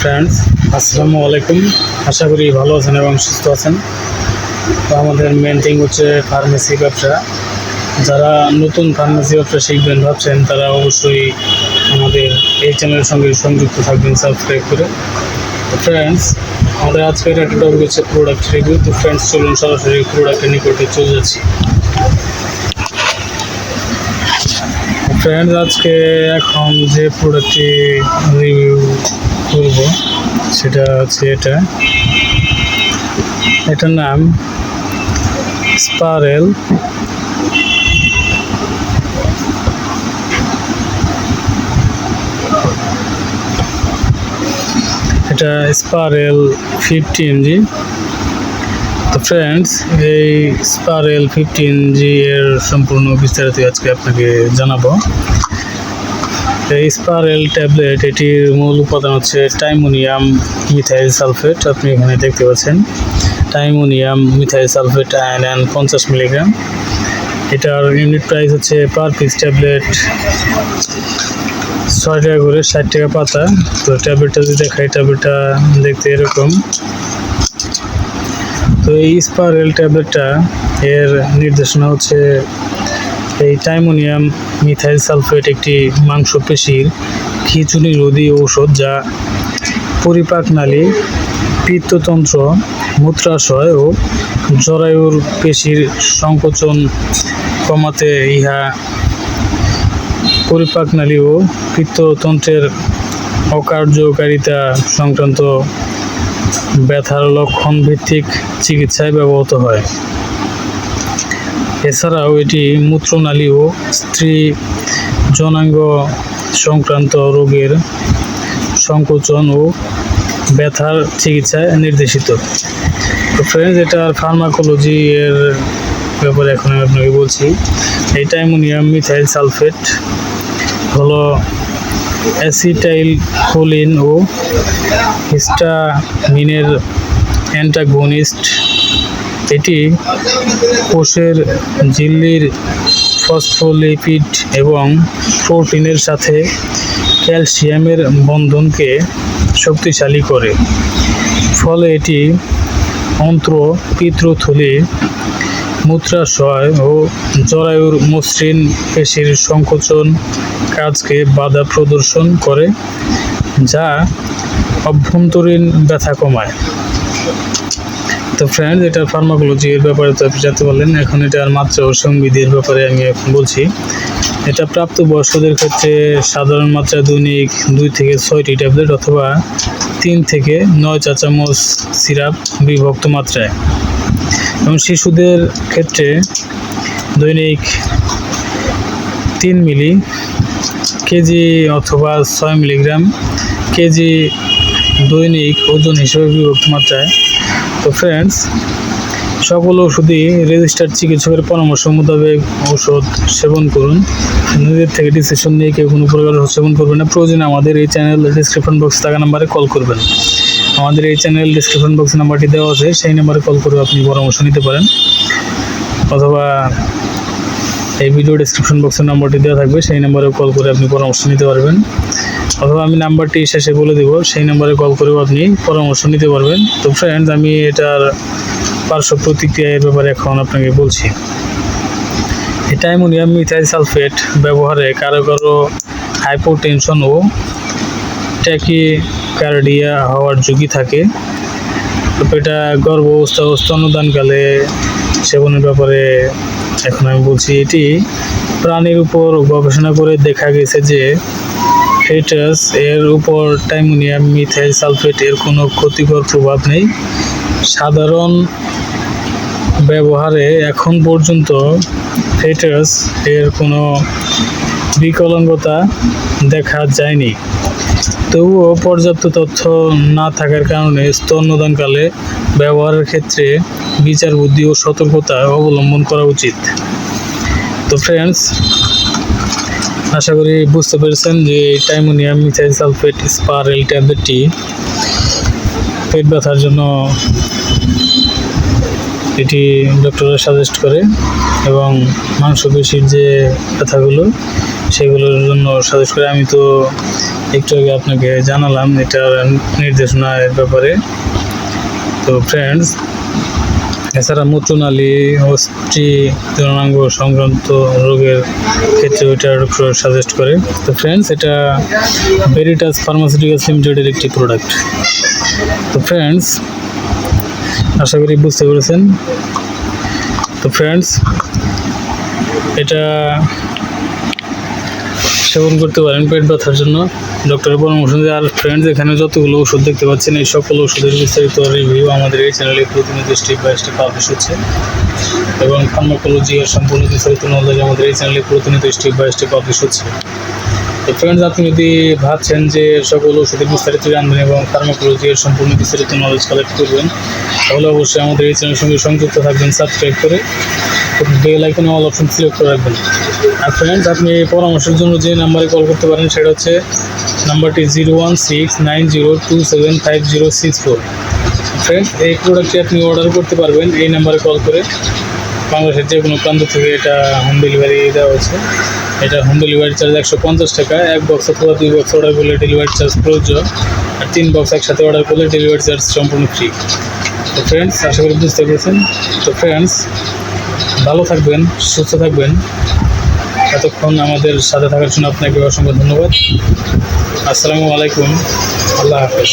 Friends আসসালামু আলাইকুম আশা করি ভালো আছেন এবং সুস্থ আছেন। তো আমাদের মেন থিং হচ্ছে ফার্মেসি ব্যবসা। যারা নতুন ফার্মেসি ব্যবসা শিখবেন, ভাবছেন, তারা অবশ্যই আমাদের এই চ্যানেলের সঙ্গে সংযুক্ত থাকবেন সাবস্ক্রাইব করে। তো ফ্রেন্ডস আমাদের আজকের একটা টপিক হচ্ছে প্রোডাক্ট রিভিউ তো ফ্রেন্ডস চলুন সরাসরি প্রোডাক্টের নিকটে চলে যাচ্ছি। ফ্রেন্ডস আজকে এখন যে প্রোডাক্টটি রিভিউ করব। সেটা হচ্ছে এটা। এটার নাম স্পারেল। এটা স্পারেল ফিফটি এমজি। তো ফ্রেন্ডস এই স্পারেল ফিফটিন জি এর সম্পূর্ণ বিস্তারিত আজকে আপনাকে জানাব। স্পারেল ট্যাবলেট এটির মূল উপাদান হচ্ছে টাইমোনিয়াম মিথাইল সালফেট আপনি এখানে দেখতে পাচ্ছেন। টাইমোনিয়াম মিথাইল সালফেট আয়ন পঞ্চাশ মিলিগ্রাম এটার ইউনিট প্রাইস হচ্ছে পার পিস ট্যাবলেট ছয় টাকা করে ষাট টাকা পাতা। তো ট্যাবলেটটা যদি দেখাই ট্যাবলেটটা দেখতে এরকম। তো এই স্পারেল ট্যাবলেটটা এর নির্দেশনা হচ্ছে এই টাইমোনিয়াম মিথাইল সালফেট একটি মাংসপেশির খিচুনি রোধী ঔষধ যা পরিপাক নালী, পিত্ততন্ত্র, মূত্রাশয় ও জরায়ুর পেশির সংকোচন কমাতে ইহা পরিপাক নালী ও পিত্ততন্ত্রের অকার্যকারিতা সংক্রান্ত ব্যথার লক্ষণ ভিত্তিক চিকিৎসায় ব্যবহৃত হয়। এছাড়াও এটি মূত্রনালী ও স্ত্রী জনাঙ্গ সংক্রান্ত রোগের সংকোচন ও ব্যথার চিকিৎসায় নির্দেশিত। তো ফ্রেন্ডস এটা ফার্মাকোলজি এর ব্যাপারে এখন আমি আপনাকে বলছি। এটা টাইমোনিয়াম মিথাইল সালফেট, হলো অ্যাসিটাইল কোলিন ও হিস্টামিনের অ্যান্টাগনিস্ট এটি কোষের ঝিল্লির ফসফোলিপিড এবং প্রোটিনের সাথে ক্যালসিয়ামের বন্ধনকে শক্তিশালী করে। ফলে এটি অন্ত্র, পিত্রথলি, মূত্রাশয় ও জরায়ুর মসৃণ পেশির সংকোচন কাজকে বাধা প্রদর্শন করে, যা অভ্যন্তরীণ ব্যথা কমায়। তো ফ্রেন্ড এটা ফার্মাকোলজি এর ব্যাপারে তো আপনি জানতে পারলেন। এখন এটার মাত্রা ও সংবিধির ব্যাপারে আমি এখন বলছি। এটা প্রাপ্ত বয়স্কদের ক্ষেত্রে সাধারণ মাত্রা দৈনিক দুই থেকে ছয়টি ট্যাবলেট অথবা তিন থেকে নয় চা চামচ সিরাপ বিভক্ত মাত্রায়। এবং শিশুদের ক্ষেত্রে দৈনিক তিন মিলি কেজি অথবা ছয় মিলিগ্রাম কেজি দৈনিক ওজন হিসেবে বিভক্ত মাত্রায় তো ফ্রেন্ডস সকল ওষুধই রেজিস্টার্ড চিকিৎসকের পরামর্শ মোতাবেক ওষুধ সেবন করুন। নিজের থেকে ডিসিশন নিয়ে কেউ কোনো প্রকার সেবন করবেন না। প্রয়োজনে আমাদের এই চ্যানেল ডিসক্রিপশন বক্স থাকা নাম্বারে কল করবেন। আমাদের এই চ্যানেল ডিসক্রিপশন বক্স নাম্বারটি দেওয়া আছে, সেই নাম্বারে কল করে আপনি পরামর্শ নিতে পারেন। অথবা এই ভিডিও ডিসক্রিপশন বক্সের নাম্বারটি দেওয়া থাকবে, সেই নাম্বারে কল করে আপনি পরামর্শ নিতে পারবেন। অথবা আমি নাম্বারটি শেষে বলে দেব, সেই নাম্বারে কল করেও আপনি পরামর্শ নিতে পারবেন। তো ফ্রেন্ডস আমি এটার পার্শ্ব প্রতিক্রিয়া এর ব্যাপারে এখন আপনাকে বলছি। এই টাইমোনিয়াম মিথাইল সালফেট ব্যবহারে কারও কারও হাইপোটেনশন ও ট্যাকিকার্ডিয়া হওয়ার ঝুঁকি থাকে। এটা গর্ভ অবস্থা ও স্তন্যদানকালে সেবনের ব্যাপারে এখন আমি বলছি এটি প্রাণীর উপর গবেষণা করে দেখা গেছে যে ফেটাস এর উপর টাইমোনিয়াম, মিথাইল সালফেট, এর কোনো ক্ষতিকর প্রভাব নেই। সাধারণ ব্যবহারে এখন পর্যন্ত ফেটাস এর কোনো বিকলাঙ্গতা দেখা যায়নি। তবুও পর্যাপ্ত তথ্য না থাকার কারণে স্তন্যদানকালে ব্যবহারের ক্ষেত্রে বিচার বুদ্ধি ও সতর্কতা অবলম্বন করা উচিত। তো ফ্রেন্ডস আশা করি বুঝতে পেরেছেন যে টাইমোনিয়াম মিথাইল সালফেট স্পারেল ট্যাবলেটটি পেট ব্যথার জন্য এটি ডক্টররা সাজেস্ট করে এবং মাংসপেশির যে ব্যথাগুলো সেগুলোর জন্য সাজেস্ট করে। আমি তো একটু আগে আপনাকে জানালাম এটার নির্দেশনার ব্যাপারে। তো ফ্রেন্ডস এছাড়া মূত্রনালী অস্থি জননাঙ্গ সংক্রান্ত রোগের ক্ষেত্রে ওইটা সাজেস্ট করে। তো ফ্রেন্ডস এটা ভেরিটাস ফার্মাসিউটিক্যালস লিমিটেডের একটি প্রোডাক্ট তো ফ্রেন্ডস আশা করি বুঝতে পেরেছেন। তো ফ্রেন্ডস এটা সেবন করতে পারেন পেট ব্যথার জন্য। ডক্টরের পরামর্শ দিয়ে আর ফ্রেন্ডস এখানে যতগুলো ওষুধ দেখতে পাচ্ছেন, এই সকল ওষুধের বিস্তারিত রিভিউ আমাদের এই চ্যানেলে প্রতিনিধি স্টেপ বাই স্টেপ পাবলিশ হচ্ছে। এবং ফার্মাকোলজি আর সম্পূর্ণ বিস্তারিত নলেজ আমাদের এই চ্যানেলে প্রতিনিয়ত স্টেপ বাই স্টেপ পাবলিশ হচ্ছে। তো ফ্রেন্ডস আপনি যদি ভাবছেন যে সকল ওষুধের বিস্তারিত জানবেন এবং ফার্মাকোলজি এর সম্পূর্ণ বিস্তারিত নলেজ কালেক্ট করবেন, তাহলে অবশ্যই আমাদের এই চ্যানেলের সঙ্গে সংযুক্ত থাকবেন সাবস্ক্রাইব করে বেল আইকনে অল অপশন সিলেক্ট করে রাখবেন। আর ফ্রেন্ডস আপনি পরামর্শের জন্য যে নাম্বারে কল করতে পারেন, সেটা হচ্ছে নাম্বারটি zero one six nine zero two seven five zero six four friends এই প্রোডাক্টটি আপনি অর্ডার করতে পারবেন, এই নাম্বারে কল করে। বাংলাদেশের যে কোনো প্রান্ত থেকে এটা হোম ডেলিভারি দেওয়া হচ্ছে। এটা হোম ডেলিভারি চার্জ একশো পঞ্চাশ টাকা, এক বক্স অথবা দুই বক্স অর্ডার করলে ডেলিভারি চার্জ প্রযোজ্য। আর তিন বক্স একসাথে অর্ডার করলে ডেলিভারি চার্জ সম্পূর্ণ ফ্রি তো ফ্রেন্ডস আশা করি বুঝতে পেরেছেন। তো ফ্রেন্ডস ভালো থাকবেন, সুস্থ থাকবেন। এতক্ষণ আমাদের সাথে থাকার জন্য আপনাকে অসংখ্য ধন্যবাদ। আসসালামু আলাইকুম। আল্লাহ হাফেজ।